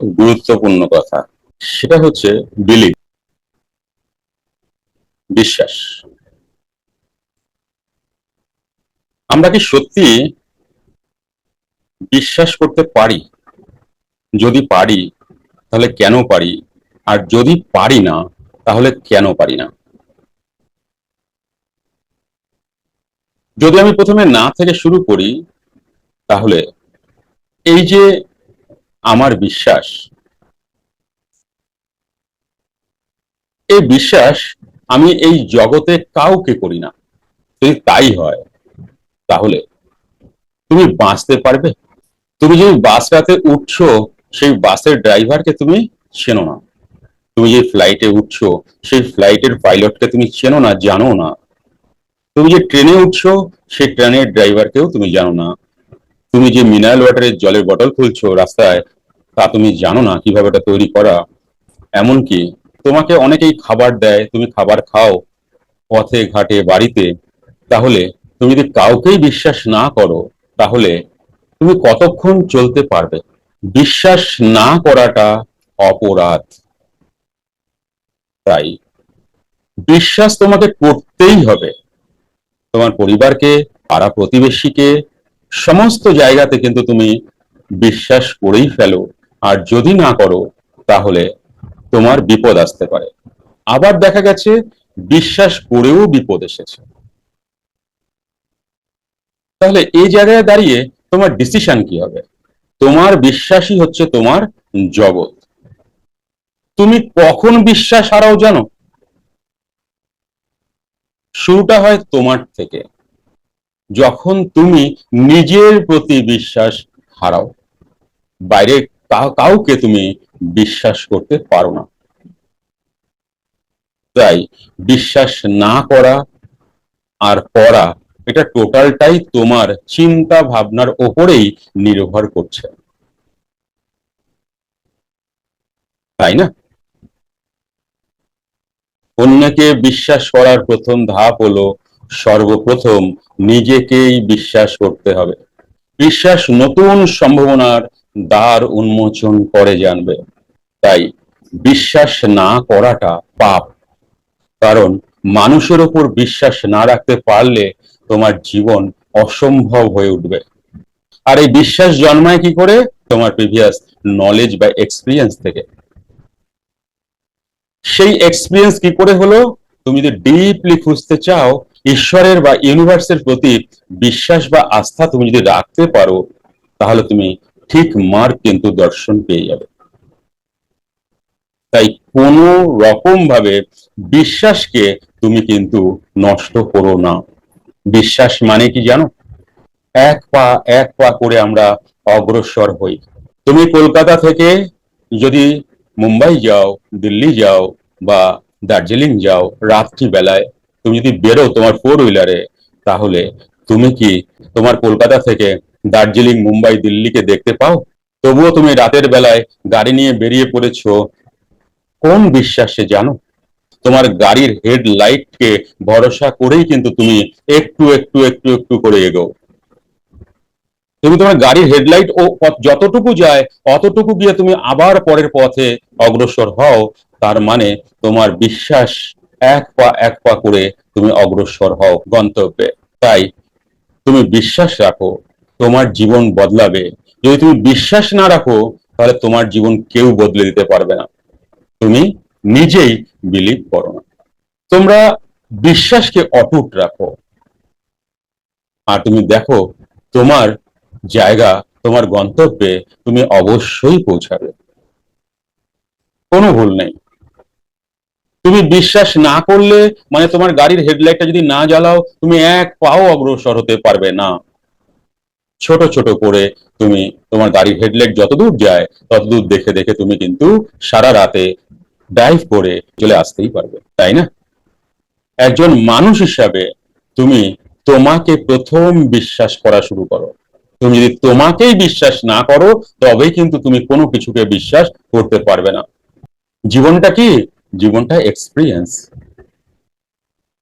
গুরুত্বপূর্ণ কথা। সেটা হচ্ছে বিলিভ বিশ্বাস। আমরা কি সত্যি বিশ্বাস করতে পারি? যদি পারি, তাহলে কেন পারি? আর যদি পারি না, তাহলে কেন পারি না? যদি আমি প্রথমে না থেকে শুরু করি, তাহলে এই যে আমার বিশ্বাস। এই বিশ্বাস আমি এই জগতে কাউকে করি না। যদি তাই হয়, তাহলে তুমি বাঁচতে পারবে। তুমি যে বাসটাতে উঠছো, সেই বাসের ড্রাইভারকে তুমি চেনো না। তুমি যে ফ্লাইটে উঠছো, সেই ফ্লাইটের পাইলটকে তুমি চেনো না, জানো না। তুমি যে ট্রেনে উঠছো, সেই ট্রেনের ড্রাইভারকেও তুমি জানো না। তুমি যে মিনারেল ওয়াটারের জলের বটল খুলছো রাস্তায় তা তুমি জানো না কীভাবে এটা তৈরি করা। এমনকি তোমাকে অনেকেই খাবার দেয়, তুমি খাবার খাও পথে, ঘাটে, বাড়িতে। তাহলে তুমি যদি কাউকেই বিশ্বাস না করো, তাহলে তুমি কতক্ষণ চলতে পারবে? বিশ্বাস না করাটা অপরাধ। তাই বিশ্বাস তোমাকে করতেই হবে। তোমার পরিবারকে, পাড়া প্রতিবেশীকে, সমস্ত জায়গাতে কিন্তু তুমি বিশ্বাস করেই ফেলো। আর যদি না করো, তাহলে তোমার বিপদ আসতে পারে। আবার দেখা গেছে, বিশ্বাস করেও বিপদ এসেছে। তাহলে এই জায়গায় দাঁড়িয়ে তোমার ডিসিশন কি হবে? তোমার বিশ্বাসই হচ্ছে তোমার জগৎ। তুমি কখন বিশ্বাস হারাও জানো? শুরুটা হয় তোমার থেকে। যখন তুমি নিজের প্রতি বিশ্বাস হারাও বাইরে কাউকে তুমি বিশ্বাস করতে পারো না। তাই বিশ্বাস না করা আর করা, এটা টোটালটাই তোমার চিন্তা ভাবনার ওপরেই নির্ভর করছে। তাই না? অন্যকে বিশ্বাস করার প্রথম ধাপ হলো সর্বপ্রথম নিজেকেই বিশ্বাস করতে হবে। বিশ্বাস নতুন সম্ভাবনার দ্বার উন্মোচন করে জানবে। তাই বিশ্বাস না করাটা পাপ। কারণ মানুষের ওপর বিশ্বাস না রাখতে পারলে তোমার জীবন অসম্ভব হয়ে উঠবে। আর এই বিশ্বাস জন্মায় কি করে? তোমার প্রিভিয়াস নলেজ বা এক্সপিরিয়েন্স থেকে। সেই এক্সপিরিয়েন্স কি করে হলো? তুমি যদি ডিপলি খুঁজতে চাও, ঈশ্বরের বা ইউনিভার্সের প্রতি বিশ্বাস বা আস্থা তুমি যদি রাখতে পারো, তাহলে তুমি ঠিক মার্ক কিন্তু দর্শন পেয়ে যাবে। তাই কোনো রকম ভাবে বিশ্বাসকে তুমি কিন্তু নষ্ট করো না। বিশ্বাস মানে কি জানো? এক পা এক পা করে আমরা অগ্রসর হই। তুমি কলকাতা থেকে যদি মুম্বাই যাও, দিল্লি যাও বা দার্জিলিং যাও রাত্রি বেলায় তুমি যদি বেরো তোমার ফোর হুইলারে তাহলে তুমি কি তোমার কলকাতা থেকে দার্জিলিং, মুম্বাই, দিল্লিকে দেখতে পাও, তবুও তুমি রাতের বেলায় গাড়ি নিয়ে বেরিয়ে পড়েছ। কোন বিশ্বাসে জানো? তোমার গাড়ির হেডলাইটকে ভরসা করেই কিন্তু তুমি একটু একটু একটু একটু করে এগো তুমি তোমার গাড়ির হেডলাইট ও যতটুকু যায়, অতটুকু গিয়ে তুমি আবার পরের পথে অগ্রসর হও। তার মানে তোমার বিশ্বাস এক পা এক পা করে তুমি অগ্রসর হও গন্তব্যে। তাই তুমি বিশ্বাস রাখো। তোমার জীবন বদলাবে। যদি তুমি বিশ্বাস না রাখো, তাহলে তোমার জীবন কেউ বদলে দিতে পারবে না। তুমি নিজেই বিলিভ করো না। তোমরা বিশ্বাসকে অটুট রাখো। আর তুমি দেখো, তোমার জায়গা, তোমার গন্তব্যে তুমি অবশ্যই পৌঁছাবে। কোনো ভুল নেই। তুমি বিশ্বাস না করলে মানে তোমার গাড়ির হেডলাইটটা যদি না জ্বালাও, তুমি এক পাও অগ্রসর হতে পারবে না। ছোট ছোট করে তুমি তোমার গাড়ির হেডলাইট যতদূর যায় ততদূর দেখে দেখে তুমি কিন্তু সারা রাতে ড্রাইভ করে চলে আসতেই পারবে, তাই না? একজন মানুষ হিসাবে তুমি তোমাকে প্রথম বিশ্বাস করা শুরু করো। তুমি যদি তোমাকেই বিশ্বাস না করো, তবেই কিন্তু তুমি কোনো কিছুকে বিশ্বাস করতে পারবে না। জীবনটা কি? জীবনটা এক্সপিরিয়েন্স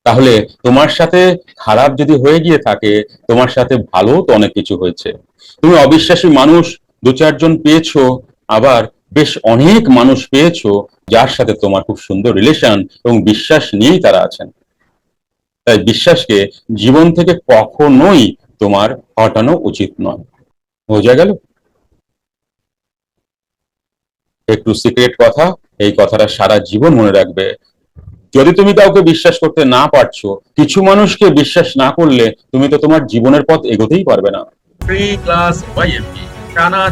তাহলে তোমার সাথে খারাপ যদি হয়ে গিয়ে থাকে, তোমার সাথে ভালো তো অনেক কিছু হয়েছে। তুমি অবিশ্বাসী মানুষ, দু চারজন পেয়েছ, আবার বেশ অনেক মানুষ পেয়েছ, যার সাথে তোমার খুব সুন্দর রিলেশন এবং বিশ্বাস নিয়েই তারা আছেন। তাই বিশ্বাসকে জীবন থেকে কখনোই তোমার হটানো উচিত নয়। বোঝা গেল? একটু সিক্রেট কথা, এই কথাটা সারা জীবন মনে রাখবে। যদি তুমি কাউকে বিশ্বাস করতে না পারছ, কিছু মানুষকে বিশ্বাস না করলে তুমি তো তোমার জীবনের পথ এগোতেই পারবে না। ফ্রি ক্লাস ওয়াইএমপি টানা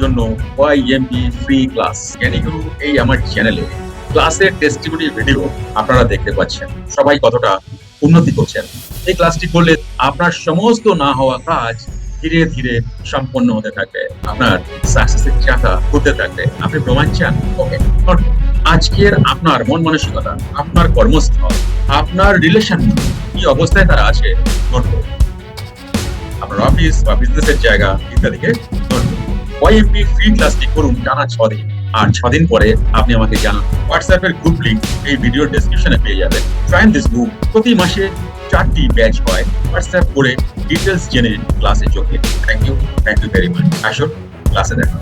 জন্য ওয়াইএমপি ফ্রি ক্লাস জ্ঞানীগুরু এই আমার চ্যানেলে ক্লাসের টেস্টিমনি ভিডিও আপনারা দেখতে পাচ্ছেন। সবাই কতটা উন্নতি করছেন। এই ক্লাসটি করলে আপনার সমস্ত না হওয়া কাজ ধীরে ধীরে সম্পন্ন হতে থাকবে। আপনার সাকসেসের চাকা ঘুরতে থাকবে। আপনি প্রমাণ চান? ওকে আজকের আপনার মন মানসিকতা, আপনার কর্মস্থল, আপনার রিলেশন কি অবস্থায় তারা আছে আপনার অফিস বা বিজনেসের জায়গা ইত্যাদিকে ওয়াইএমপি ফ্রি ক্লাসটি করুন টানা ছ দিন। আর ছ দিন পরে আপনি আমাকে জানান। হোয়াটসঅ্যাপের গ্রুপ লিঙ্ক এই ভিডিওর ডেসক্রিপশনে পেয়ে যাবেন। জয়েন দিস গ্রুপ প্রতি মাসে চারটি ব্যাচ হয়। হোয়াটসঅ্যাপ করে ডিটেলস জেনে ক্লাসে দিন thank you thank you very much আসুন ক্লাসে দেখা।